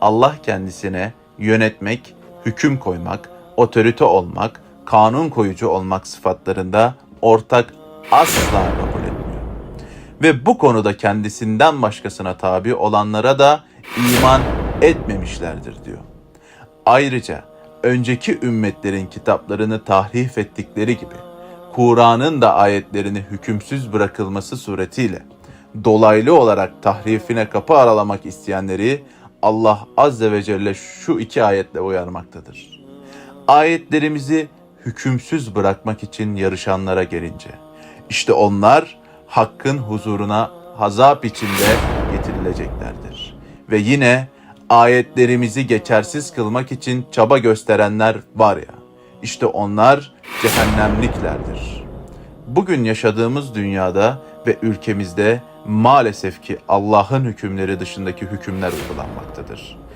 Allah kendisine yönetmek, hüküm koymak, otorite olmak, kanun koyucu olmak sıfatlarında ortak asla kabul etmiyor. Ve bu konuda kendisinden başkasına tabi olanlara da iman etmemişlerdir diyor. Ayrıca önceki ümmetlerin kitaplarını tahrif ettikleri gibi Kur'an'ın da ayetlerini hükümsüz bırakılması suretiyle dolaylı olarak tahrifine kapı aralamak isteyenleri Allah Azze ve Celle şu iki ayetle uyarmaktadır. Ayetlerimizi hükümsüz bırakmak için yarışanlara gelince, işte onlar hakkın huzuruna hazap içinde getirileceklerdir. Ve yine ayetlerimizi geçersiz kılmak için çaba gösterenler var ya, işte onlar cehennemliklerdir. Bugün yaşadığımız dünyada ve ülkemizde maalesef ki Allah'ın hükümleri dışındaki hükümler uygulanmaktadır.